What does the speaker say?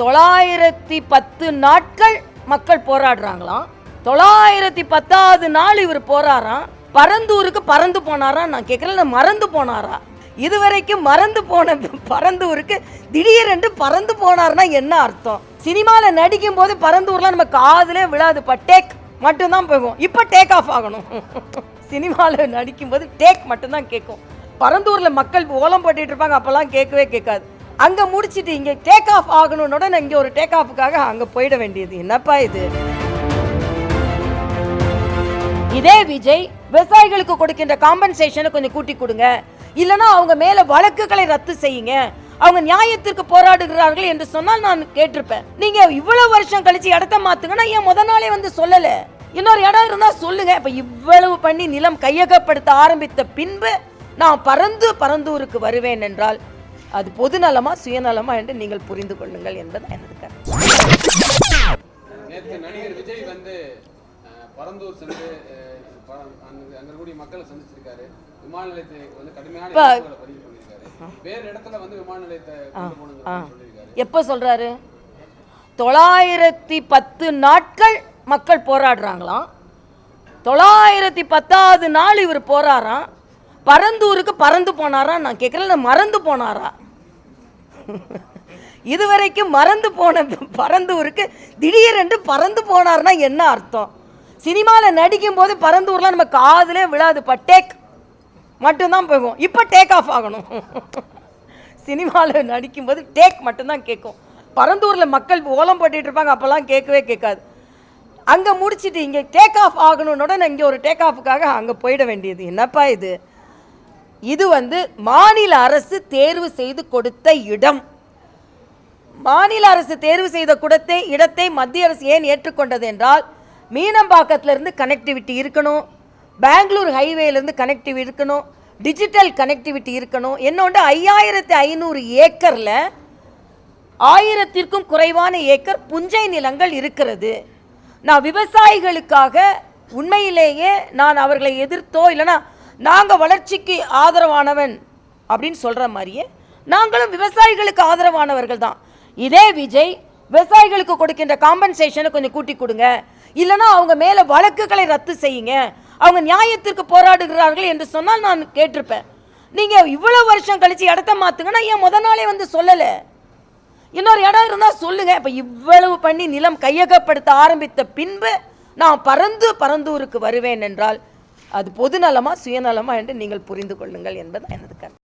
தொள்ளாயிரத்தி பத்து நாட்கள் மக்கள் போராடுறாங்களாம். தொள்ளாயிரத்தி பத்தாவது நாள் இவர் போறாராம். பரந்தூருக்கு பறந்து போனாரா நான் கேட்கல மறந்து போனாரா? இதுவரைக்கும் மறந்து போன பரந்தூருக்கு திடீரென்று பறந்து போனார்னா என்ன அர்த்தம்? சினிமாவில் நடிக்கும் போது பரந்தூர்லாம் நம்ம விழாது. விழாதுப்பா டேக் மட்டும்தான் போகும். இப்போ டேக் ஆஃப் ஆகணும். சினிமாவில் நடிக்கும்போது டேக் மட்டும்தான் கேட்கும் பரந்தூரில் மக்கள் ஓலம் போட்டுட்டு இருப்பாங்க அப்போல்லாம் கேட்கவே கேட்காது. அங்கே முடிச்சிட்டு இங்கே டேக் ஆஃப் ஆகணுன்னோட நான் இங்கே ஒரு டேக் ஆஃபுக்காக அங்கே போயிட வேண்டியது. என்னப்பா இது? இதே விஜய் விவசாயிகளுக்கு கொடுக்கின்ற காம்பன்சேஷனை கொஞ்சம் கூட்டி கொடுங்க. இல்லைன்னா அவங்க மேலே வழக்குகளை ரத்து செய்யுங்க. அவங்க நியாயத்திற்கு போராடுகிறார்கள் என்று சொன்னால் நான் கேட்டிருப்பேன். நீங்க இவ்வளவு வருஷம் கழிச்சு இடத்த மாத்துங்கன்னா ஏன் முத நாளே வந்து சொல்லல? இன்னொரு இடம் இருந்தா சொல்லுங்க. இப்ப இவ்வளவு பண்ணி நிலம் கையகப்படுத்த ஆரம்பித்த பின்பு நான் பறந்து பரந்தூருக்கு வருவேன் என்றால் அது பொதுநலமா சுயநலமா என்று நீங்கள் புரிந்து கொள்ளுங்கள் என்பது எனது கருத்து. நடிகர் விஜய் வந்து பரந்தூர் சென்று அங்க இருக்கக்கூடிய மக்களை சந்திச்சிருக்காரு. விமான நிலையத்தை வந்து கடுமையான பதிவு பண்ணியிருக்காரு. வேறு இடத்துல வந்து விமான நிலையத்தை எப்போ சொல்றாரு? தொள்ளாயிரத்தி பத்து நாட்கள் மக்கள் போராடுறாங்களாம். தொள்ளாயிரத்தி பத்தாவது நாள் இவர் போறாராம் பரந்தூருக்கு பறந்து போனாரா? நான் கேட்கல மறந்து போனாரா? இதுவரைக்கும் மறந்து போன பரந்தூருக்கு திடீரென்று பறந்து போனார்னா என்ன அர்த்தம்? சினிமாவில் நடிக்கும் போது பரந்தூர்லாம் நம்ம காதலே விழாதுப்பா டேக் மட்டும்தான் போகும். இப்போ டேக் ஆஃப் ஆகணும். சினிமாவில் நடிக்கும்போது டேக் மட்டும்தான் கேட்கும். பரந்தூரில் மக்கள் ஓலம் போட்டுட்டு இருப்பாங்க அப்போல்லாம் கேட்கவே கேட்காது. அங்கே முடிச்சிட்டு இங்கே டேக் ஆஃப் ஆகணுன்னு இங்கே ஒரு டேக் ஆஃபுக்காக அங்கே போயிட வேண்டியது. என்னப்பா இது? இது வந்து மாநில அரசு தேர்வு செய்து கொடுத்த இடம். மாநில அரசு தேர்வு செய்த குடத்தை இடத்தை மத்திய அரசு ஏன் ஏற்றுக்கொண்டது என்றால் மீனம்பாக்கத்திலிருந்து கனெக்டிவிட்டி இருக்கணும் பெங்களூர் ஹைவேலேருந்து கனெக்டிவிட்டி இருக்கணும் டிஜிட்டல் கனெக்டிவிட்டி இருக்கணும். என்னோட ஐயாயிரத்தி ஐநூறு ஏக்கரில் ஆயிரத்திற்கும் குறைவான ஏக்கர் புஞ்சை நிலங்கள் இருக்கிறது. நான் விவசாயிகளுக்காக உண்மையிலேயே நான் அவர்களை எதிர்த்தோ இல்லைனா நாங்கள் வளர்ச்சிக்கு ஆதரவானவன் அப்படின்னு சொல்கிற மாதிரியே நாங்களும் விவசாயிகளுக்கு ஆதரவானவர்கள் தான். இதே விஜய் விவசாயிகளுக்கு கொடுக்கின்ற காம்பன்சேஷனை கொஞ்சம் கூட்டி கொடுங்க. இல்லைன்னா அவங்க மேலே வழக்குகளை ரத்து செய்யுங்க. அவங்க நியாயத்திற்கு போராடுகிறார்கள் என்று சொன்னால் நான் கேட்டிருப்பேன். நீங்கள் இவ்வளோ வருஷம் கழித்து இடத்த மாற்றுங்கன்னா ஏன் முத நாளே வந்து சொல்லலை? இன்னொரு இடம் இருந்தால் சொல்லுங்கள் இப்போ இவ்வளவு பண்ணி நிலம் கையகப்படுத்த ஆரம்பித்த பின்பு நான் பறந்து பரந்தூருக்கு வருவேன் என்றால் அது பொதுநலமா சுயநலமா என்று நீங்கள் புரிந்து கொள்ளுங்கள் என்பது எனது கருத்து.